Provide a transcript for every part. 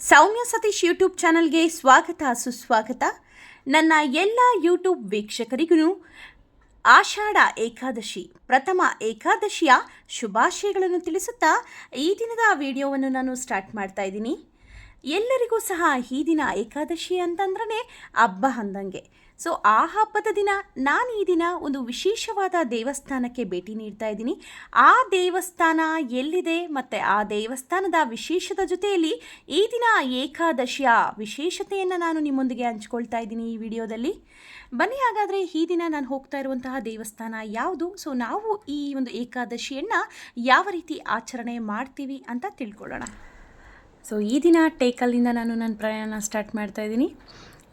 ಸೌಮ್ಯ Satish YouTube ಚಾನಲ್ಗೆ ಸ್ವಾಗತ, ಸುಸ್ವಾಗತ. ನನ್ನ ಎಲ್ಲ ಯೂಟ್ಯೂಬ್ ವೀಕ್ಷಕರಿಗೂ ಆಷಾಢ ಏಕಾದಶಿ, ಪ್ರಥಮ ಏಕಾದಶಿಯ ಶುಭಾಶಯಗಳನ್ನು ತಿಳಿಸುತ್ತಾ ಈ ದಿನದ ವಿಡಿಯೋವನ್ನು ನಾನು ಸ್ಟಾರ್ಟ್ ಮಾಡ್ತಾ ಇದ್ದೀನಿ. ಎಲ್ಲರಿಗೂ ಸಹ ಈ ದಿನ ಏಕಾದಶಿ ಅಂತಂದ್ರೆ ಹಬ್ಬ ಅಂದಂಗೆ. ಸೊ ಆ ಹಬ್ಬದ ದಿನ ನಾನು ಈ ದಿನ ಒಂದು ವಿಶೇಷವಾದ ದೇವಸ್ಥಾನಕ್ಕೆ ಭೇಟಿ ನೀಡ್ತಾ ಇದ್ದೀನಿ. ಆ ದೇವಸ್ಥಾನ ಎಲ್ಲಿದೆ ಮತ್ತು ಆ ದೇವಸ್ಥಾನದ ವಿಶೇಷದ ಜೊತೆಯಲ್ಲಿ ಈ ದಿನ ಏಕಾದಶಿಯ ವಿಶೇಷತೆಯನ್ನು ನಾನು ನಿಮ್ಮೊಂದಿಗೆ ಹಂಚ್ಕೊಳ್ತಾ ಇದ್ದೀನಿ ಈ ವಿಡಿಯೋದಲ್ಲಿ. ಬನ್ನಿ ಹಾಗಾದರೆ ಈ ದಿನ ನಾನು ಹೋಗ್ತಾ ಇರುವಂತಹ ದೇವಸ್ಥಾನ ಯಾವುದು? ಸೊ ನಾವು ಈ ಒಂದು ಏಕಾದಶಿಯನ್ನು ಯಾವ ರೀತಿ ಆಚರಣೆ ಮಾಡ್ತೀವಿ ಅಂತ ತಿಳ್ಕೊಳ್ಳೋಣ. ಸೊ ಈ ದಿನ ಟೇಕಲ್ಲಿಂದ ನಾನು ನನ್ನ ಪ್ರಯಾಣ ಸ್ಟಾರ್ಟ್ ಮಾಡ್ತಾ ಇದ್ದೀನಿ.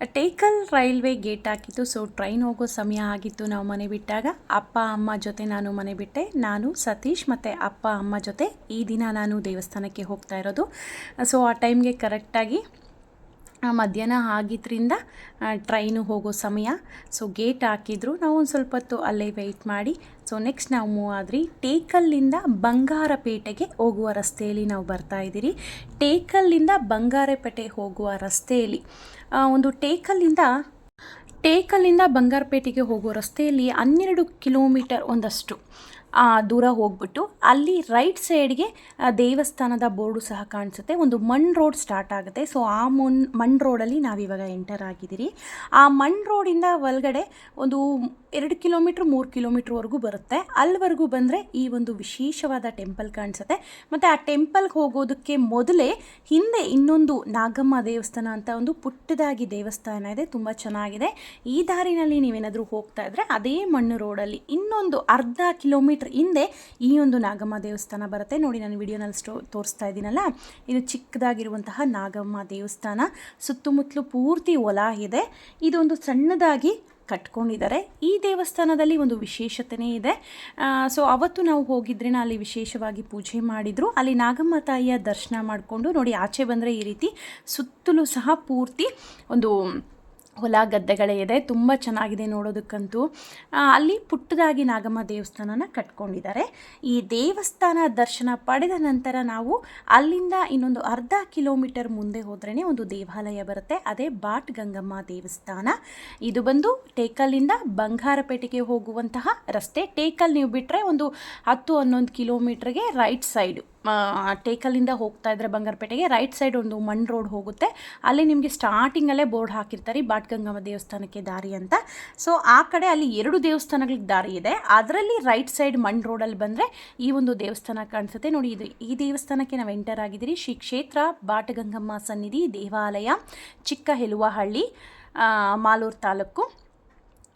ಟೇಕಲ್ ರೈಲ್ವೆ ಗೇಟ್ ಹಾಕಿತ್ತು. ಸೊ ಟ್ರೈನ್ ಹೋಗೋ ಸಮಯ ಆಗಿತ್ತು ನಾವು ಮನೆ ಬಿಟ್ಟಾಗ. ಅಪ್ಪ, ಅಮ್ಮ ಜೊತೆ ನಾನು ಮನೆ ಬಿಟ್ಟೆ. ನಾನು, ಸತೀಶ್ ಮತ್ತು ಅಪ್ಪ, ಅಮ್ಮ ಜೊತೆ ಈ ದಿನ ನಾನು ದೇವಸ್ಥಾನಕ್ಕೆ ಹೋಗ್ತಾ ಇರೋದು. ಸೊ ಆ ಟೈಮ್ಗೆ ಕರೆಕ್ಟಾಗಿ ಮಧ್ಯಾಹ್ನ ಆಗಿದ್ದರಿಂದ ಟ್ರೈನು ಹೋಗೋ ಸಮಯ. ಸೊ ಗೇಟ್ ಹಾಕಿದ್ರು. ನಾವು ಒಂದು ಸ್ವಲ್ಪ ಹೊತ್ತು ಅಲ್ಲೇ ವೆಯ್ಟ್ ಮಾಡಿ ಸೊ ನೆಕ್ಸ್ಟ್ ನಾವು ಮೂವ್ ಆದ್ರಿ. ಟೇಕಲ್ಲಿಂದ ಬಂಗಾರಪೇಟೆಗೆ ಹೋಗುವ ರಸ್ತೆಯಲ್ಲಿ ನಾವು ಬರ್ತಾ ಇದ್ದೀರಿ. ಟೇಕಲ್ಲಿಂದ ಬಂಗಾರಪೇಟೆ ಹೋಗುವ ರಸ್ತೆಯಲ್ಲಿ ಒಂದು ಟೇಕಲ್ಲಿಂದ ಟೇಕಲ್ಲಿಂದ ಬಂಗಾರಪೇಟೆಗೆ ಹೋಗೋ ರಸ್ತೆಯಲ್ಲಿ ಹನ್ನೆರಡು ಕಿಲೋಮೀಟರ್ ಒಂದಷ್ಟು ದೂರ ಹೋಗ್ಬಿಟ್ಟು ಅಲ್ಲಿ ರೈಟ್ ಸೈಡ್ಗೆ ದೇವಸ್ಥಾನದ ಬೋರ್ಡು ಸಹ ಕಾಣಿಸುತ್ತೆ. ಒಂದು ಮಣ್ ರೋಡ್ ಸ್ಟಾರ್ಟ್ ಆಗುತ್ತೆ. ಸೊ ಆ ಮಣ್ ಮಣ್ ರೋಡಲ್ಲಿ ನಾವಿವಾಗ ಎಂಟರ್ ಆಗಿದ್ದೀರಿ. ಆ ಮಣ್ ರೋಡಿಂದ ಒಳಗಡೆ ಒಂದು ಎರಡು ಕಿಲೋಮೀಟ್ರ್, ಮೂರು ಕಿಲೋಮೀಟ್ರ್ವರೆಗೂ ಬರುತ್ತೆ. ಅಲ್ಲಿವರೆಗೂ ಬಂದರೆ ಈ ಒಂದು ವಿಶೇಷವಾದ ಟೆಂಪಲ್ ಕಾಣಿಸುತ್ತೆ. ಮತ್ತು ಆ ಟೆಂಪಲ್ಗೆ ಹೋಗೋದಕ್ಕೆ ಮೊದಲೇ ಹಿಂದೆ ಇನ್ನೊಂದು ನಾಗಮ್ಮ ದೇವಸ್ಥಾನ ಅಂತ ಒಂದು ಪುಟ್ಟದಾಗಿ ದೇವಸ್ಥಾನ ಇದೆ. ತುಂಬ ಚೆನ್ನಾಗಿದೆ. ಈ ದಾರಿನಲ್ಲಿ ನೀವೇನಾದರೂ ಹೋಗ್ತಾ ಇದ್ದರೆ ಅದೇ ಮಣ್ಣು ರೋಡಲ್ಲಿ ಇನ್ನೊಂದು ಅರ್ಧ ಕಿಲೋಮೀಟ್ರ್ ಹಿಂದೆ ಈ ಒಂದು ನಾಗಮ್ಮ ದೇವಸ್ಥಾನ ಬರುತ್ತೆ. ನೋಡಿ, ನಾನು ವಿಡಿಯೋನಲ್ಲಿ ಸ್ಟೋ ತೋರಿಸ್ತಾ ಇದ್ದೀನಲ್ಲ, ಇದು ಚಿಕ್ಕದಾಗಿರುವಂತಹ ನಾಗಮ್ಮ ದೇವಸ್ಥಾನ. ಸುತ್ತಮುತ್ತಲು ಪೂರ್ತಿ ಒಲ ಇದೆ. ಇದೊಂದು ಸಣ್ಣದಾಗಿ ಕಟ್ಕೊಂಡಿದ್ದಾರೆ. ಈ ದೇವಸ್ಥಾನದಲ್ಲಿ ಒಂದು ವಿಶೇಷತೆನೇ ಇದೆ. ಸೊ ಅವತ್ತು ನಾವು ಹೋಗಿದ್ರೆ ಅಲ್ಲಿ ವಿಶೇಷವಾಗಿ ಪೂಜೆ ಮಾಡಿದರು. ಅಲ್ಲಿ ನಾಗಮ್ಮ ತಾಯಿಯ ದರ್ಶನ ಮಾಡಿಕೊಂಡು ನೋಡಿ ಆಚೆ ಬಂದರೆ ಈ ರೀತಿ ಸುತ್ತಲೂ ಸಹ ಪೂರ್ತಿ ಒಂದು ಹೊಲ ಗದ್ದೆಗಳೇ ಇದೆ, ತುಂಬ ಚೆನ್ನಾಗಿದೆ ನೋಡೋದಕ್ಕಂತೂ. ಅಲ್ಲಿ ಪುಟ್ಟದಾಗಿ ನಾಗಮ್ಮ ದೇವಸ್ಥಾನನ ಕಟ್ಕೊಂಡಿದ್ದಾರೆ. ಈ ದೇವಸ್ಥಾನ ದರ್ಶನ ಪಡೆದ ನಂತರ ನಾವು ಅಲ್ಲಿಂದ ಇನ್ನೊಂದು ಅರ್ಧ ಕಿಲೋಮೀಟರ್ ಮುಂದೆ ಹೋದ್ರೇ ಒಂದು ದೇವಾಲಯ ಬರುತ್ತೆ. ಅದೇ ಬಾಟ್ ಗಂಗಮ್ಮ ದೇವಸ್ಥಾನ. ಇದು ಬಂದು ಟೇಕಲ್ಲಿಂದ ಬಂಗಾರಪೇಟೆಗೆ ಹೋಗುವಂತಹ ರಸ್ತೆ. ಟೇಕಲ್ ನೀವು ಬಿಟ್ಟರೆ ಒಂದು ಹತ್ತು ಹನ್ನೊಂದು ಕಿಲೋಮೀಟ್ರಿಗೆ ರೈಟ್ ಸೈಡು. ಟೇಕಲ್ಲಿಂದ ಹೋಗ್ತಾ ಇದ್ರೆ ಬಂಗಾರಪೇಟೆಗೆ ರೈಟ್ ಸೈಡ್ ಒಂದು ಮಣ್ ರೋಡ್ ಹೋಗುತ್ತೆ. ಅಲ್ಲಿ ನಿಮಗೆ ಸ್ಟಾರ್ಟಿಂಗಲ್ಲೇ ಬೋರ್ಡ್ ಹಾಕಿರ್ತಾರೆ ಬಾಟ್ಗಂಗಮ್ಮ ದೇವಸ್ಥಾನಕ್ಕೆ ದಾರಿ ಅಂತ. ಸೊ ಆ ಕಡೆ ಅಲ್ಲಿ ಎರಡು ದೇವಸ್ಥಾನಗಳಿಗೆ ದಾರಿ ಇದೆ. ಅದರಲ್ಲಿ ರೈಟ್ ಸೈಡ್ ಮಣ್ ರೋಡಲ್ಲಿ ಬಂದರೆ ಈ ಒಂದು ದೇವಸ್ಥಾನ ಕಾಣಿಸುತ್ತೆ. ನೋಡಿ, ಇದು ಈ ದೇವಸ್ಥಾನಕ್ಕೆ ನಾವು ಎಂಟರ್ ಆಗಿದ್ದೀರಿ. ಶ್ರೀ ಕ್ಷೇತ್ರ ಬಾಟಗಂಗಮ್ಮ ಸನ್ನಿಧಿ ದೇವಾಲಯ ಚಿಕ್ಕ ಹೆಲುವಹಳ್ಳಿ ಮಾಲೂರು ತಾಲೂಕು.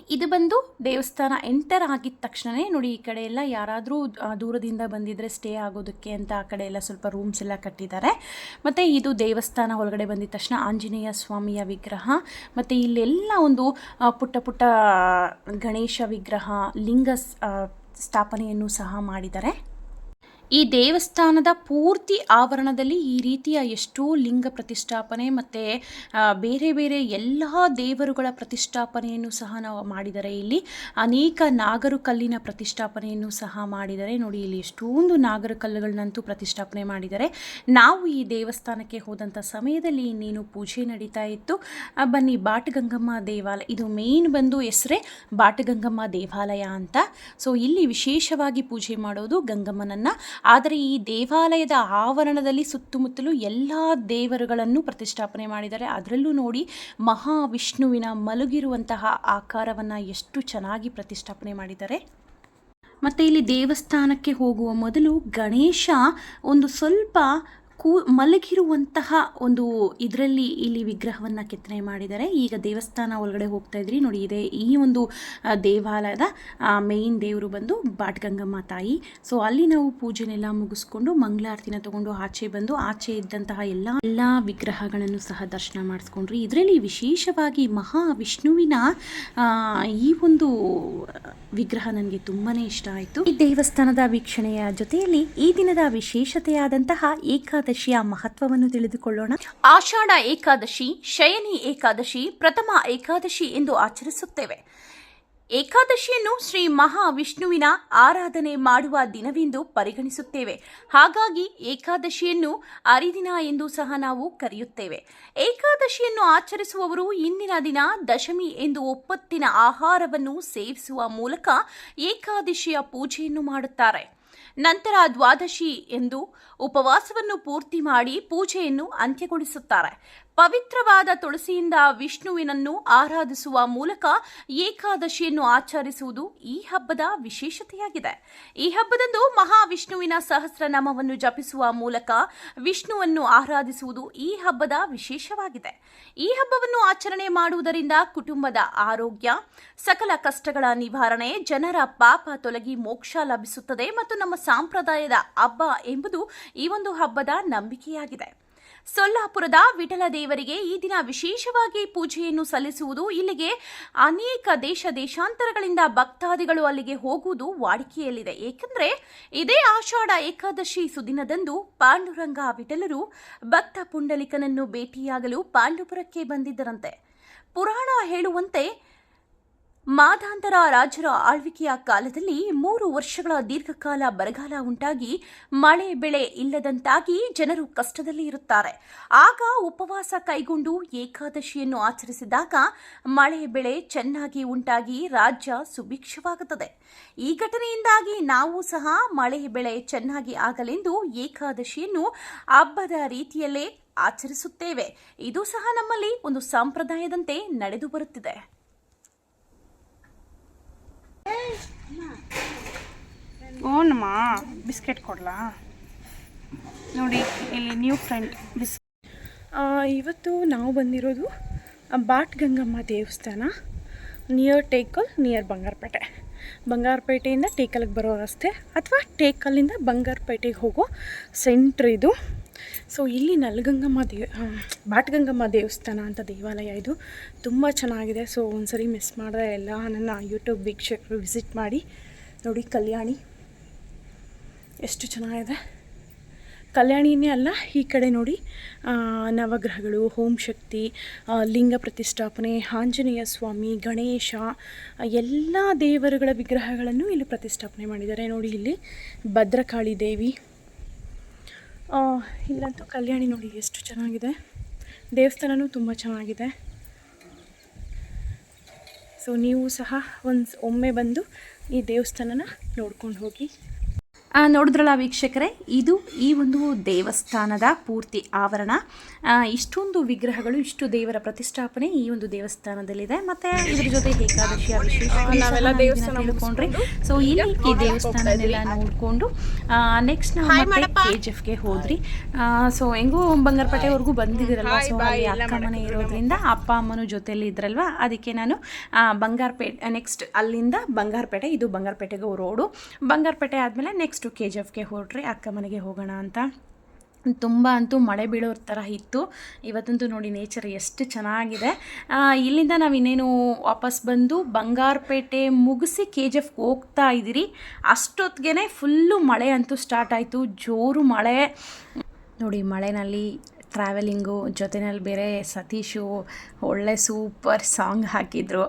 ಇದು ಬಂದು ದೇವಸ್ಥಾನ ಎಂಟರ್ ಆಗಿದ ತಕ್ಷಣವೇ ನೋಡಿ ಈ ಕಡೆ ಎಲ್ಲ ಯಾರಾದರೂ ದೂರದಿಂದ ಬಂದಿದ್ದರೆ ಸ್ಟೇ ಆಗೋದಕ್ಕೆ ಅಂತ ಆ ಕಡೆ ಎಲ್ಲ ಸ್ವಲ್ಪ ರೂಮ್ಸ್ ಎಲ್ಲ ಕಟ್ಟಿದ್ದಾರೆ. ಮತ್ತು ಇದು ದೇವಸ್ಥಾನ ಒಳಗಡೆ ಬಂದಿದ ತಕ್ಷಣ ಆಂಜನೇಯ ಸ್ವಾಮಿಯ ವಿಗ್ರಹ, ಮತ್ತು ಇಲ್ಲೆಲ್ಲ ಒಂದು ಪುಟ್ಟ ಪುಟ್ಟ ಗಣೇಶ ವಿಗ್ರಹ, ಲಿಂಗ ಸ್ಥಾಪನೆಯನ್ನು ಸಹ ಮಾಡಿದ್ದಾರೆ. ಈ ದೇವಸ್ಥಾನದ ಪೂರ್ತಿ ಆವರಣದಲ್ಲಿ ಈ ರೀತಿಯ ಎಷ್ಟೋ ಲಿಂಗ ಪ್ರತಿಷ್ಠಾಪನೆ ಮತ್ತು ಬೇರೆ ಬೇರೆ ಎಲ್ಲ ದೇವರುಗಳ ಪ್ರತಿಷ್ಠಾಪನೆಯನ್ನು ಸಹ ನಾವು ಮಾಡಿದ್ದಾರೆ ಇಲ್ಲಿ. ಅನೇಕ ನಾಗರು ಕಲ್ಲಿನ ಪ್ರತಿಷ್ಠಾಪನೆಯನ್ನು ಸಹ ಮಾಡಿದ್ದಾರೆ ನೋಡಿ, ಇಲ್ಲಿ ಎಷ್ಟೊಂದು ನಾಗರ ಕಲ್ಲುಗಳನ್ನಂತೂ ಪ್ರತಿಷ್ಠಾಪನೆ ಮಾಡಿದ್ದಾರೆ ನಾವು ಈ ದೇವಸ್ಥಾನಕ್ಕೆ ಹೋದಂಥ ಸಮಯದಲ್ಲಿ ಇನ್ನೇನು ಪೂಜೆ ನಡೀತಾ ಇತ್ತು? ಬನ್ನಿ, ಬಾಟಗಂಗಮ್ಮ ದೇವಾಲಯ. ಇದು ಮೇನ್ ಬಂದು ಹೆಸರೇ ಬಾಟಗಂಗಮ್ಮ ದೇವಾಲಯ ಅಂತ. ಸೊ, ಇಲ್ಲಿ ವಿಶೇಷವಾಗಿ ಪೂಜೆ ಮಾಡೋದು ಗಂಗಮ್ಮನನ್ನ. ಆದರೆ ಈ ದೇವಾಲಯದ ಆವರಣದಲ್ಲಿ ಸುತ್ತಮುತ್ತಲು ಎಲ್ಲ ದೇವರುಗಳನ್ನು ಪ್ರತಿಷ್ಠಾಪನೆ ಮಾಡಿದ್ದಾರೆ. ಅದರಲ್ಲೂ ನೋಡಿ ಮಹಾವಿಷ್ಣುವಿನ ಮಲಗಿರುವಂತಹ ಆಕಾರವನ್ನು ಎಷ್ಟು ಚೆನ್ನಾಗಿ ಪ್ರತಿಷ್ಠಾಪನೆ ಮಾಡಿದ್ದಾರೆ. ಮತ್ತು ಇಲ್ಲಿ ದೇವಸ್ಥಾನಕ್ಕೆ ಹೋಗುವ ಮೊದಲು ಗಣೇಶ ಒಂದು ಸ್ವಲ್ಪ ಕೂ ಮಲಗಿರುವಂತಹ ಒಂದು ಇದರಲ್ಲಿ ಇಲ್ಲಿ ವಿಗ್ರಹವನ್ನು ಕೆತ್ತನೆ ಮಾಡಿದ್ದಾರೆ. ಈಗ ದೇವಸ್ಥಾನ ಒಳಗಡೆ ಹೋಗ್ತಾ ಇದ್ರಿ. ನೋಡಿ, ಇದೆ ಈ ಒಂದು ದೇವಾಲಯದ ಮೇಯ್ನ್ ದೇವರು ಬಂದು ಬಾಟ್ಗಂಗಮ್ಮ ತಾಯಿ. ಸೊ ಅಲ್ಲಿ ನಾವು ಪೂಜೆನೆಲ್ಲ ಮುಗಿಸ್ಕೊಂಡು ಮಂಗಳಾರತಿನ ತಗೊಂಡು ಆಚೆ ಬಂದು, ಆಚೆ ಇದ್ದಂತಹ ಎಲ್ಲ ಎಲ್ಲ ವಿಗ್ರಹಗಳನ್ನು ಸಹ ದರ್ಶನ ಮಾಡಿಸ್ಕೊಂಡ್ರಿ. ಇದರಲ್ಲಿ ವಿಶೇಷವಾಗಿ ಮಹಾವಿಷ್ಣುವಿನ ಈ ಒಂದು ವಿಗ್ರಹ ನನಗೆ ತುಂಬಾ ಇಷ್ಟ ಆಯಿತು. ಈ ದೇವಸ್ಥಾನದ ವೀಕ್ಷಣೆಯ ಜೊತೆಯಲ್ಲಿ ಈ ದಿನದ ವಿಶೇಷತೆಯಾದಂತಹ ಏಕಾದಶಿಯ ಮಹತ್ವವನ್ನು ತಿಳಿದುಕೊಳ್ಳೋಣ. ಆಷಾಢ ಏಕಾದಶಿ, ಶಯನಿ ಏಕಾದಶಿ, ಪ್ರಥಮ ಏಕಾದಶಿ ಎಂದು ಆಚರಿಸುತ್ತೇವೆ. ಏಕಾದಶಿಯನ್ನು ಶ್ರೀ ಮಹಾವಿಷ್ಣುವಿನ ಆರಾಧನೆ ಮಾಡುವ ದಿನವೆಂದು ಪರಿಗಣಿಸುತ್ತೇವೆ. ಹಾಗಾಗಿ ಏಕಾದಶಿಯನ್ನು ಅರಿದಿನ ಎಂದು ಸಹ ನಾವು ಕರೆಯುತ್ತೇವೆ. ಏಕಾದಶಿಯನ್ನು ಆಚರಿಸುವವರು ಇಂದಿನ ದಿನ ದಶಮಿ ಎಂದು ಒಪ್ಪತ್ತಿನ ಆಹಾರವನ್ನು ಸೇವಿಸುವ ಮೂಲಕ ಏಕಾದಶಿಯ ಪೂಜೆಯನ್ನು ಮಾಡುತ್ತಾರೆ. ನಂತರ ದ್ವಾದಶಿ ಎಂದು ಉಪವಾಸವನ್ನು ಪೂರ್ತಿ ಮಾಡಿ ಪೂಜೆಯನ್ನು ಅಂತ್ಯಗೊಳಿಸುತ್ತಾರೆ. ಪವಿತ್ರವಾದ ತುಳಸಿಯಿಂದ ವಿಷ್ಣುವಿನನ್ನು ಆರಾಧಿಸುವ ಮೂಲಕ ಏಕಾದಶಿಯನ್ನು ಆಚರಿಸುವುದು ಈ ಹಬ್ಬದ ವಿಶೇಷತೆಯಾಗಿದೆ. ಈ ಹಬ್ಬದಂದು ಮಹಾವಿಷ್ಣುವಿನ ಸಹಸ್ರನಾಮವನ್ನು ಜಪಿಸುವ ಮೂಲಕ ವಿಷ್ಣುವನ್ನು ಆರಾಧಿಸುವುದು ಈ ಹಬ್ಬದ ವಿಶೇಷವಾಗಿದೆ. ಈ ಹಬ್ಬವನ್ನು ಆಚರಣೆ ಮಾಡುವುದರಿಂದ ಕುಟುಂಬದ ಆರೋಗ್ಯ, ಸಕಲ ಕಷ್ಟಗಳ ನಿವಾರಣೆ, ಜನರ ಪಾಪ ತೊಲಗಿ ಮೋಕ್ಷ ಲಭಿಸುತ್ತದೆ ಮತ್ತು ನಮ್ಮ ಸಂಪ್ರದಾಯದ ಹಬ್ಬ ಎಂಬುದು ಈ ಒಂದು ಹಬ್ಬದ ನಂಬಿಕೆಯಾಗಿದೆ. ಸೊಲ್ಲಾಪುರದ ವಿಠಲ ದೇವರಿಗೆ ಈ ದಿನ ವಿಶೇಷವಾಗಿ ಪೂಜೆಯನ್ನು ಸಲ್ಲಿಸುವುದು. ಇಲ್ಲಿಗೆ ಅನೇಕ ದೇಶ ದೇಶಾಂತರಗಳಿಂದ ಭಕ್ತಾದಿಗಳು ಅಲ್ಲಿಗೆ ಹೋಗುವುದು ವಾಡಿಕೆಯಲ್ಲಿದೆ. ಏಕೆಂದರೆ ಇದೇ ಆಷಾಢ ಏಕಾದಶಿ ಸುದಿನದಂದು ಪಾಂಡುರಂಗ ವಿಠಲರು ಭಕ್ತ ಪುಂಡಲಿಕನನ್ನು ಭೇಟಿಯಾಗಲು ಪಾಂಡುಪುರಕ್ಕೆ ಬಂದಿದ್ದರಂತೆ. ಪುರಾಣ ಹೇಳುವಂತೆ ಮಾದಾಂತರ ರಾಜರ ಆಳ್ವಿಕೆಯ ಕಾಲದಲ್ಲಿ ಮೂರು ವರ್ಷಗಳ ದೀರ್ಘಕಾಲ ಬರಗಾಲ ಉಂಟಾಗಿ ಮಳೆ ಬೆಳೆ ಇಲ್ಲದಂತಾಗಿ ಜನರು ಕಷ್ಟದಲ್ಲಿ ಇರುತ್ತಾರೆ. ಆಗ ಉಪವಾಸ ಕೈಗೊಂಡು ಏಕಾದಶಿಯನ್ನು ಆಚರಿಸಿದಾಗ ಮಳೆ ಬೆಳೆ ಚೆನ್ನಾಗಿ ಉಂಟಾಗಿ ರಾಜ್ಯ ಸುಭಿಕ್ಷವಾಗುತ್ತದೆ. ಈ ಘಟನೆಯಿಂದಾಗಿ ನಾವು ಸಹ ಮಳೆ ಬೆಳೆ ಚೆನ್ನಾಗಿ ಆಗಲೆಂದು ಏಕಾದಶಿಯನ್ನು ಹಬ್ಬದ ರೀತಿಯಲ್ಲೇ ಆಚರಿಸುತ್ತೇವೆ. ಇದು ಸಹ ನಮ್ಮಲ್ಲಿ ಒಂದು ಸಂಪ್ರದಾಯದಂತೆ ನಡೆದು ಬರುತ್ತಿದೆ. ಓನಮ್ಮ ಬಿಸ್ಕೆಟ್ ಕೊಡಲಾ? ನೋಡಿ, ಇಲ್ಲಿ ನ್ಯೂ ಫ್ರೆಂಡ್ ಬಿಸ್ ಇವತ್ತು ನಾವು ಬಂದಿರೋದು ಬಾಟ್ ಗಂಗಮ್ಮ ದೇವಸ್ಥಾನ ನಿಯರ್ ಟೇಕಲ್ ನಿಯರ್ ಬಂಗಾರಪೇಟೆ. ಬಂಗಾರಪೇಟೆಯಿಂದ ಟೇಕಲ್ಗೆ ಬರೋ ರಸ್ತೆ, ಅಥವಾ ಟೇಕಲ್ಲಿಂದ ಬಂಗಾರಪೇಟೆಗೆ ಹೋಗೋ ಸೆಂಟ್ರ್ ಇದು. ಸೊ ಇಲ್ಲಿ ನಲ್ಗಂಗಮ್ಮ ದೇವ ಬಾಟ್ಗಂಗಮ್ಮ ದೇವಸ್ಥಾನ ಅಂತ ದೇವಾಲಯ ಇದು. ತುಂಬ ಚೆನ್ನಾಗಿದೆ. ಸೊ ಒಂದ್ಸರಿ ಮಿಸ್ ಮಾಡಿದ್ರೆ ಎಲ್ಲ ನನ್ನ ಯೂಟ್ಯೂಬ್ ವೀಕ್ಷಕರು ವಿಸಿಟ್ ಮಾಡಿ. ನೋಡಿ ಕಲ್ಯಾಣಿ, ಎಷ್ಟು ಚೆನ್ನಾಗಿದೆ. ಕಲ್ಯಾಣಿನೇ ಅಲ್ಲ, ಈ ಕಡೆ ನೋಡಿ ನವಗ್ರಹಗಳು, ಓಂ ಶಕ್ತಿ ಲಿಂಗ ಪ್ರತಿಷ್ಠಾಪನೆ, ಆಂಜನೇಯ ಸ್ವಾಮಿ, ಗಣೇಶ, ಎಲ್ಲ ದೇವರುಗಳ ವಿಗ್ರಹಗಳನ್ನು ಇಲ್ಲಿ ಪ್ರತಿಷ್ಠಾಪನೆ ಮಾಡಿದ್ದಾರೆ. ನೋಡಿ ಇಲ್ಲಿ ಭದ್ರಕಾಳಿ ದೇವಿ ಇಲ್ಲಂತೂ ಕಲ್ಯಾಣಿ ನೋಡಿ ಎಷ್ಟು ಚೆನ್ನಾಗಿದೆ. ದೇವಸ್ಥಾನವೂ ತುಂಬ ಚೆನ್ನಾಗಿದೆ. ಸೊ ನೀವು ಸಹ ಒಂದು ಒಮ್ಮೆ ಬಂದು ಈ ದೇವಸ್ಥಾನನ ನೋಡ್ಕೊಂಡು ಹೋಗಿ. ನೋಡಿದ್ರಲ್ಲ ವೀಕ್ಷಕರೇ ಇದು ಈ ಒಂದು ದೇವಸ್ಥಾನದ ಪೂರ್ತಿ ಆವರಣ. ಇಷ್ಟೊಂದು ವಿಗ್ರಹಗಳು ಇಷ್ಟು ದೇವರ ಪ್ರತಿಷ್ಠಾಪನೆ ಈ ಒಂದು ದೇವಸ್ಥಾನದಲ್ಲಿದೆ. ಮತ್ತೆ ಇದ್ರ ಜೊತೆ ಏಕಾದಶಿಯ ವಿಶೇಷ ನಾವೆಲ್ಲ ದೇವಸ್ಥಾನ ತಿಳ್ಕೊಂಡ್ರಿ. ಸೊ ಇಲ್ಲಿ ಈ ದೇವಸ್ಥಾನನೆಲ್ಲ ನೋಡಿಕೊಂಡು ನೆಕ್ಸ್ಟ್ ನಾವು ಮತ್ತೆ ಕೆ ಜಿ ಎಫ್ಗೆ ಹೋದ್ರಿ. ಸೊ ಹೆಂಗೂ ಬಂಗಾರಪೇಟೆವರೆಗೂ ಬಂದಿದ್ದೀರಲ್ವ? ಸೊ ಅಲ್ಲಿ ಅಕ್ಕ ಮನೆ ಇರೋದ್ರಿಂದ ಅಪ್ಪ ಅಮ್ಮನ ಜೊತೆಲಿ ಇದ್ರಲ್ವ? ಅದಕ್ಕೆ ನಾನು ಬಂಗಾರಪೇಟೆ ನೆಕ್ಸ್ಟ್ ಅಲ್ಲಿಂದ ಬಂಗಾರಪೇಟೆ ಇದು ಬಂಗಾರಪೇಟೆಗೆ ರೋಡು ಬಂಗಾರಪೇಟೆ ಆದಮೇಲೆ ನೆಕ್ಸ್ಟು ಕೆ ಜಿ ಎಫ್ಗೆ ಹೊರಟ್ರಿ ಅಕ್ಕ ಮನೆಗೆ ಹೋಗೋಣ ಅಂತ. ತುಂಬ ಅಂತೂ ಮಳೆ ಬೀಳೋ ಥರ ಇತ್ತು. ಇವತ್ತಂತೂ ನೋಡಿ ನೇಚರ್ ಎಷ್ಟು ಚೆನ್ನಾಗಿದೆ. ಇಲ್ಲಿಂದ ನಾವು ಇನ್ನೇನು ವಾಪಸ್ ಬಂದು ಬಂಗಾರಪೇಟೆ ಮುಗಿಸಿ ಕೆ ಜಿ ಎಫ್ಗೆ ಹೋಗ್ತಾ ಇದ್ದೀರಿ. ಅಷ್ಟೊತ್ತಿಗೆ ಫುಲ್ಲು ಮಳೆ ಅಂತೂ ಸ್ಟಾರ್ಟ್ ಆಯಿತು. ಜೋರು ಮಳೆ. ನೋಡಿ ಮಳೆನಲ್ಲಿ ಟ್ರಾವೆಲಿಂಗು ಜೊತೆಯಲ್ಲಿ ಬೇರೆ ಸತೀಶು ಒಳ್ಳೆ ಸೂಪರ್ ಸಾಂಗ್ ಹಾಕಿದ್ರು.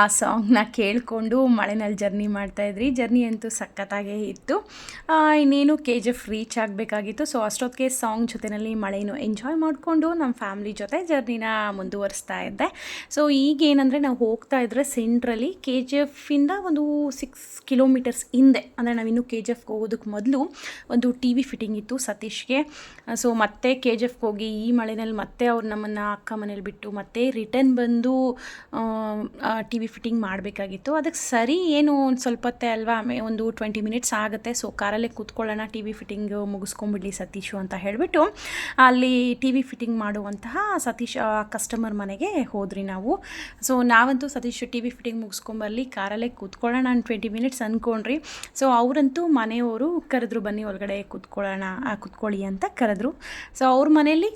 ಆ ಸಾಂಗ್ನ ಕೇಳಿಕೊಂಡು ಮಳೆನಲ್ಲಿ ಜರ್ನಿ ಮಾಡ್ತಾಯಿದ್ರಿ ಜರ್ನಿ ಅಂತೂ ಸಖತ್ತಾಗೇ ಇತ್ತು. ಇನ್ನೇನು ಕೆ ಜಿ ಎಫ್ ರೀಚ್ ಆಗಬೇಕಾಗಿತ್ತು. ಸೊ ಅಷ್ಟೊತ್ತಿಗೆ ಸಾಂಗ್ ಜೊತೆಯಲ್ಲಿ ಮಳೆನೂ ಎಂಜಾಯ್ ಮಾಡಿಕೊಂಡು ನಮ್ಮ ಫ್ಯಾಮಿಲಿ ಜೊತೆ ಜರ್ನಿನ ಮುಂದುವರಿಸ್ತಾ ಇದ್ದೆ. ಸೊ ಈಗೇನಂದರೆ ನಾವು ಹೋಗ್ತಾ ಇದ್ರೆ ಸೆಂಟ್ರಲ್ಲಿ ಕೆ ಜಿ ಎಫಿಂದ ಒಂದು ಸಿಕ್ಸ್ ಕಿಲೋಮೀಟರ್ಸ್ ಹಿಂದೆ, ಅಂದರೆ ನಾವಿನ್ನೂ ಕೆ ಜಿ ಎಫ್ಗೆ ಹೋಗೋದಕ್ಕೆ ಮೊದಲು ಒಂದು ಟಿ ವಿ ಫಿಟ್ಟಿಂಗ್ ಇತ್ತು ಸತೀಶ್ಗೆ. ಸೊ ಮತ್ತೆ ಕೆ ಜಿ ಎಫ್ಗೆ ಹೋಗಿ ಈ ಮಳೆನಲ್ಲಿ ಮತ್ತೆ ಅವ್ರು ನಮ್ಮನ್ನು ಅಕ್ಕ ಮನೇಲಿ ಬಿಟ್ಟು ಮತ್ತೆ ರಿಟರ್ನ್ ಬಂದು ಟಿ ವಿ ಫಿಟ್ಟಿಂಗ್ ಮಾಡಬೇಕಾಗಿತ್ತು. ಅದಕ್ಕೆ ಸರಿ, ಏನು ಒಂದು ಸ್ವಲ್ಪ ಹೊತ್ತೆ ಅಲ್ವಾ ಒಂದು ಟ್ವೆಂಟಿ ಮಿನಿಟ್ಸ್ ಆಗುತ್ತೆ. ಸೊ ಕಾರಲ್ಲೇ ಕೂತ್ಕೊಳ್ಳೋಣ ಟಿ ವಿ ಫಿಟ್ಟಿಂಗ್ ಮುಗಿಸ್ಕೊಂಬಿಡ್ಲಿ ಸತೀಶು ಅಂತ ಹೇಳಿಬಿಟ್ಟು, ಅಲ್ಲಿ ಟಿ ವಿ ಫಿಟ್ಟಿಂಗ್ ಮಾಡುವಂತಹ ಸತೀಶ್ ಕಸ್ಟಮರ್ ಮನೆಗೆ ಹೋದ್ರಿ ನಾವು. ಸೊ ನಾವಂತೂ ಸತೀಶ್ ಟಿ ವಿ ಫಿಟ್ಟಿಂಗ್ ಮುಗಿಸ್ಕೊಂಬರ್ಲಿ, ಕಾರಲ್ಲೇ ಕೂತ್ಕೊಳ್ಳೋಣ ನಾನು ಟ್ವೆಂಟಿ ಮಿನಿಟ್ಸ್ ಅಂದ್ಕೊಂಡ್ರಿ ಸೊ ಅವರಂತೂ ಮನೆಯವರು ಕರೆದ್ರು, ಬನ್ನಿ ಒಳಗಡೆ ಕೂತ್ಕೊಳ್ಳೋಣ ಕೂತ್ಕೊಳ್ಳಿ ಅಂತ ಕರೆದ್ರು. ಸೊ ಅವ್ರ ಮನೇಲಿ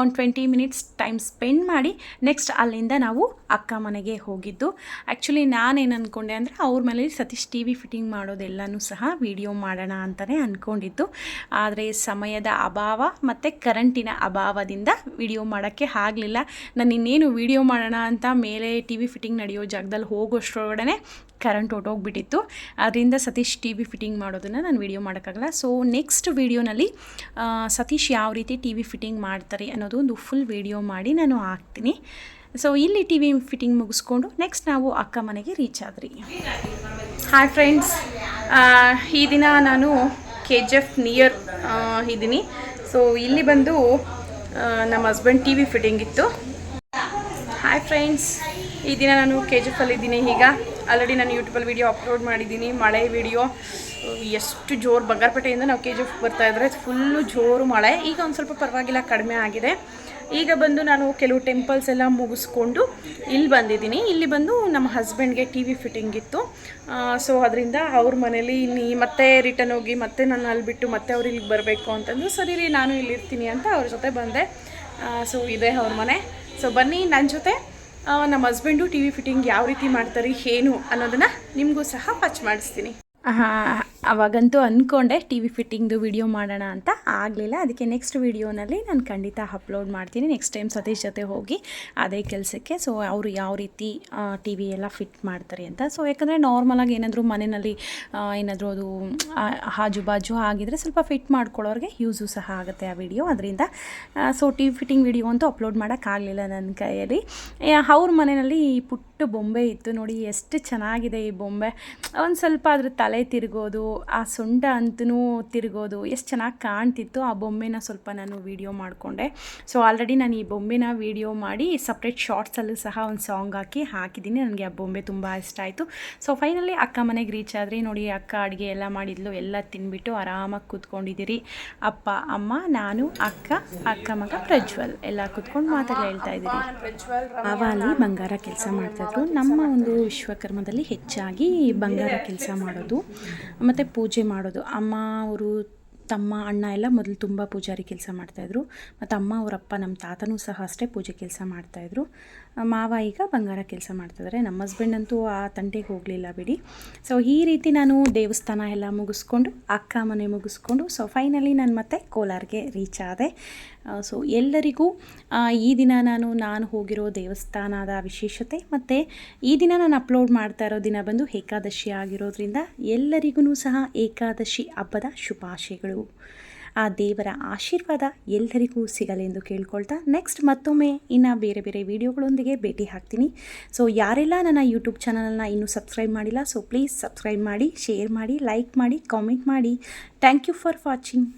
ಒಂದು ಟ್ವೆಂಟಿ ಮಿನಿಟ್ಸ್ ಟೈಮ್ ಸ್ಪೆಂಡ್ ಮಾಡಿ ನೆಕ್ಸ್ಟ್ ಅಲ್ಲಿಂದ ನಾವು ಅಕ್ಕ ಮನೆಗೆ ಹೋಗಿದ್ದು. ಆ್ಯಕ್ಚುಲಿ ನಾನೇನು ಅಂದ್ಕೊಂಡೆ ಅಂದರೆ ಅವ್ರ ಮನೇಲಿ ಸತೀಶ್ ಟಿ ವಿ ಫಿಟ್ಟಿಂಗ್ ಮಾಡೋದೆಲ್ಲನೂ ಸಹ ವಿಡಿಯೋ ಮಾಡೋಣ ಅಂತಲೇ ಅಂದ್ಕೊಂಡಿದ್ದು ಆದರೆ ಸಮಯದ ಅಭಾವ ಮತ್ತು ಕರೆಂಟಿನ ಅಭಾವದಿಂದ ವಿಡಿಯೋ ಮಾಡೋಕ್ಕೆ ಆಗಲಿಲ್ಲ. ನಾನು ಇನ್ನೇನು ವಿಡಿಯೋ ಮಾಡೋಣ ಅಂತ ಮೇಲೆ ಟಿ ವಿ ಫಿಟ್ಟಿಂಗ್ ನಡೆಯೋ ಜಾಗದಲ್ಲಿ ಹೋಗೋಷ್ಟರೊಡನೆ ಕರೆಂಟ್ ಹೊಟ್ಟೋಗ್ಬಿಟ್ಟಿತ್ತು ಅದರಿಂದ ಸತೀಶ್ ಟಿ ವಿ ಫಿಟ್ಟಿಂಗ್ ಮಾಡೋದನ್ನು ನಾನು ವಿಡಿಯೋ ಮಾಡೋಕ್ಕಾಗಲ್ಲ. ಸೊ ನೆಕ್ಸ್ಟ್ ವೀಡಿಯೋನಲ್ಲಿ ಸತೀಶ್ ಯಾವ ರೀತಿ ಟಿ ವಿ ಫಿಟ್ಟಿಂಗ್ ಮಾಡ್ತಾರೆ ಅನ್ನೋದು ಒಂದು ಫುಲ್ ವಿಡಿಯೋ ಮಾಡಿ ನಾನು ಹಾಕ್ತೀನಿ. ಸೊ ಇಲ್ಲಿ ಟಿ ವಿ ಫಿಟ್ಟಿಂಗ್ ಮುಗಿಸ್ಕೊಂಡು ನೆಕ್ಸ್ಟ್ ನಾವು ಅಕ್ಕ ಮನೆಗೆ ರೀಚ್ ಆದ್ರಿ. ಹಾಯ್ ಫ್ರೆಂಡ್ಸ್ ಈ ದಿನ ನಾನು ಕೆ ಜಿ ಎಫ್ ನಿಯರ್ ಇದ್ದೀನಿ. ಸೊ ಇಲ್ಲಿ ಬಂದು ನಮ್ಮ ಹಸ್ಬೆಂಡ್ ಟಿ ವಿ ಫಿಟ್ಟಿಂಗ್ ಇತ್ತು. ಹಾಯ್ ಫ್ರೆಂಡ್ಸ್ ಈ ದಿನ ನಾನು ಕೆ ಜಿ ಎಫಲ್ಲಿದ್ದೀನಿ ಈಗ. ಆಲ್ರೆಡಿ ನಾನು ಯೂಟ್ಯೂಬಲ್ಲಿ ವೀಡಿಯೋ ಅಪ್ಲೋಡ್ ಮಾಡಿದ್ದೀನಿ. ಮಳೆ ವಿಡಿಯೋ ಎಷ್ಟು ಜೋರು ಬಂಗಾರಪೇಟೆಯಿಂದ ನಾವು ಕೆ ಜಿ ಎಫ್ ಬರ್ತಾ ಇದ್ರೆ ಫುಲ್ಲು ಜೋರು ಮಳೆ. ಈಗ ಒಂದು ಸ್ವಲ್ಪ ಪರವಾಗಿಲ್ಲ, ಕಡಿಮೆ ಆಗಿದೆ. ಈಗ ಬಂದು ನಾನು ಕೆಲವು ಟೆಂಪಲ್ಸ್ ಎಲ್ಲ ಮುಗಿಸ್ಕೊಂಡು ಇಲ್ಲಿ ಬಂದಿದ್ದೀನಿ. ಇಲ್ಲಿ ಬಂದು ನಮ್ಮ ಹಸ್ಬೆಂಡ್ಗೆ ಟಿ ವಿ ಫಿಟ್ಟಿಂಗ್ ಇತ್ತು. ಸೊ ಅದರಿಂದ ಅವ್ರ ಮನೇಲಿ ಇಲ್ಲಿ ಮತ್ತೆ ರಿಟರ್ನ್ ಹೋಗಿ, ಮತ್ತೆ ನಾನು ಅಲ್ಲಿ ಬಿಟ್ಟು ಮತ್ತೆ ಅವ್ರು ಇಲ್ಲಿಗೆ ಬರಬೇಕು ಅಂತಂದು ಸರಿ ರೀ, ನಾನು ಇಲ್ಲಿರ್ತೀನಿ ಅಂತ ಅವ್ರ ಜೊತೆ ಬಂದೆ. ಸೊ ಇದೆ ಅವ್ರ ಮನೆ. ಸೊ ಬನ್ನಿ ನನ್ನ ಜೊತೆ ನಮ್ಮ ಹಸ್ಬೆಂಡು ಟಿ ವಿ ಫಿಟ್ಟಿಂಗ್ ಯಾವ ರೀತಿ ಮಾಡ್ತಾರೆ, ಏನು ಅನ್ನೋದನ್ನು ನಿಮಗೂ ಸಹ ಪಚ್ ಮಾಡಿಸ್ತೀನಿ. 啊哈 ಅವಾಗಂತೂ ಅಂದ್ಕೊಂಡೆ ಟಿ ವಿ ಫಿಟ್ಟಿಂಗ್ದು ವಿಡಿಯೋ ಮಾಡೋಣ ಅಂತ ಆಗಲಿಲ್ಲ. ಅದಕ್ಕೆ ನೆಕ್ಸ್ಟ್ ವಿಡಿಯೋನಲ್ಲಿ ನಾನು ಖಂಡಿತ ಅಪ್ಲೋಡ್ ಮಾಡ್ತೀನಿ. ನೆಕ್ಸ್ಟ್ ಟೈಮ್ ಸತೀಶ್ ಜೊತೆ ಹೋಗಿ ಅದೇ ಕೆಲಸಕ್ಕೆ. ಸೊ ಅವರು ಯಾವ ರೀತಿ ಟಿ ವಿ ಎಲ್ಲ ಫಿಟ್ ಮಾಡ್ತಾರೆ ಅಂತ. ಸೊ ಯಾಕಂದರೆ ನಾರ್ಮಲಾಗಿ ಏನಾದರೂ ಮನೆಯಲ್ಲಿ ಏನಾದರೂ ಅದು ಹಾಜು ಬಾಜು ಆಗಿದ್ರೆ ಸ್ವಲ್ಪ ಫಿಟ್ ಮಾಡ್ಕೊಳ್ಳೋರಿಗೆ ಯೂಸು ಸಹ ಆಗುತ್ತೆ ಆ ವಿಡಿಯೋ ಅದರಿಂದ so T V fitting video ಅಂತೂ ಅಪ್ಲೋಡ್ ಮಾಡೋಕ್ಕಾಗಲಿಲ್ಲ ನನ್ನ ಕೈಯಲ್ಲಿ. ಅವ್ರ ಮನೆಯಲ್ಲಿ ಈ ಪುಟ್ಟ ಬೊಂಬೆ ಇತ್ತು ನೋಡಿ, ಎಷ್ಟು ಚೆನ್ನಾಗಿದೆ ಈ ಬೊಂಬೆ. ಒಂದು ಸ್ವಲ್ಪ ಅದ್ರ ತಲೆ ತಿರುಗೋದು ಆ ಸೊಂಡ ಅಂತೂ ತಿರುಗೋದು ಎಷ್ಟು ಚೆನ್ನಾಗಿ ಕಾಣ್ತಿತ್ತು, ಆ ಬೊಮ್ಮೆನ ಸ್ವಲ್ಪ ನಾನು ವಿಡಿಯೋ ಮಾಡಿಕೊಂಡೆ. ಸೊ ಆಲ್ರೆಡಿ ನಾನು ಈ ಬೊಂಬೆನ ವಿಡಿಯೋ ಮಾಡಿ ಸಪ್ರೇಟ್ ಶಾರ್ಟ್ಸಲ್ಲೂ ಸಹ ಒಂದು ಸಾಂಗ್ ಹಾಕಿ ಹಾಕಿದ್ದೀನಿ ನನಗೆ ಆ ಬೊಂಬೆ ತುಂಬ ಇಷ್ಟ ಆಯಿತು. ಸೊ ಫೈನಲಿ ಅಕ್ಕ ಮನೆಗೆ ರೀಚ್ ಆದರೆ, ನೋಡಿ ಅಕ್ಕ ಅಡುಗೆ ಎಲ್ಲ ಮಾಡಿದ್ಲು, ಎಲ್ಲ ತಿನ್ಬಿಟ್ಟು ಆರಾಮಾಗಿ ಕೂತ್ಕೊಂಡಿದ್ದೀರಿ ಅಪ್ಪ, ಅಮ್ಮ, ನಾನು, ಅಕ್ಕ ಅಕ್ಕ ಮಗ, ಪ್ರಜ್ವಲ್, ಎಲ್ಲ ಕೂತ್ಕೊಂಡು ಮಾತಾಡಿ ಹೇಳ್ತಾ ಇದ್ದೀರಿ. ಅವ ಅಲ್ಲಿ ಬಂಗಾರ ಕೆಲಸ ಮಾಡ್ತಾಯಿದ್ರು ನಮ್ಮ ಒಂದು ವಿಶ್ವಕರ್ಮದಲ್ಲಿ ಹೆಚ್ಚಾಗಿ ಬಂಗಾರ ಕೆಲಸ ಮಾಡೋದು. ಮತ್ತು ಪೂಜೆ ಮಾಡೋದು. ಅಮ್ಮ, ಅವರು, ತಮ್ಮ, ಅಣ್ಣ ಎಲ್ಲ ಮೊದಲು ತುಂಬ ಪೂಜಾರಿ ಕೆಲಸ ಮಾಡ್ತಾಯಿದ್ರು ಮತ್ತು ಅಮ್ಮ ಅವರಪ್ಪ ನಮ್ಮ ತಾತನೂ ಸಹ ಅಷ್ಟೇ ಪೂಜೆ ಕೆಲಸ ಮಾಡ್ತಾಯಿದ್ರು ಮಾವ ಈಗ ಬಂಗಾರ ಕೆಲಸ ಮಾಡ್ತಿದ್ದಾರೆ ನಮ್ಮ ಹಸ್ಬೆಂಡ್ ಅಂತೂ ಆ ತಂಟೆಗೆ ಹೋಗಲಿಲ್ಲ ಬಿಡಿ. ಸೊ ಈ ರೀತಿ ನಾನು ದೇವಸ್ಥಾನ ಎಲ್ಲ ಮುಗಿಸ್ಕೊಂಡು, ಅಕ್ಕ ಮನೆ ಮುಗಿಸ್ಕೊಂಡು ಸೊ ಫೈನಲಿ ನಾನು ಮತ್ತೆ ಕೋಲಾರ್ಗೆ ರೀಚ್ ಆದೆ. ಸೊ ಎಲ್ಲರಿಗೂ ಈ ದಿನ ನಾನು ನಾನು ಹೋಗಿರೋ ದೇವಸ್ಥಾನದ ವಿಶೇಷತೆ ಮತ್ತು ಈ ದಿನ ನಾನು ಅಪ್ಲೋಡ್ ಮಾಡ್ತಾ ಇರೋ ದಿನ ಬಂದು ಏಕಾದಶಿ ಆಗಿರೋದ್ರಿಂದ ಎಲ್ಲರಿಗೂ ಸಹ ಏಕಾದಶಿ ಹಬ್ಬದ ಶುಭಾಶಯಗಳು. ಆ ದೇವರ ಆಶೀರ್ವಾದ ಎಲ್ಲರಿಗೂ ಸಿಗಲೆಂದು ಕೇಳ್ಕೊಳ್ತಾ ನೆಕ್ಸ್ಟ್ ಮತ್ತೊಮ್ಮೆ ಇನ್ನು ಬೇರೆ ಬೇರೆ ವಿಡಿಯೋಗಳೊಂದಿಗೆ ಭೇಟಿ ಹಾಕ್ತೀನಿ ಸೊ ಯಾರೆಲ್ಲ ನನ್ನ ಯೂಟ್ಯೂಬ್ ಚಾನಲನ್ನು ಇನ್ನೂ ಸಬ್ಸ್ಕ್ರೈಬ್ ಮಾಡಿಲ್ಲ ಸೊ ಪ್ಲೀಸ್ ಸಬ್ಸ್ಕ್ರೈಬ್ ಮಾಡಿ ಶೇರ್ ಮಾಡಿ ಲೈಕ್ ಮಾಡಿ ಕಾಮೆಂಟ್ ಮಾಡಿ. Thank you for watching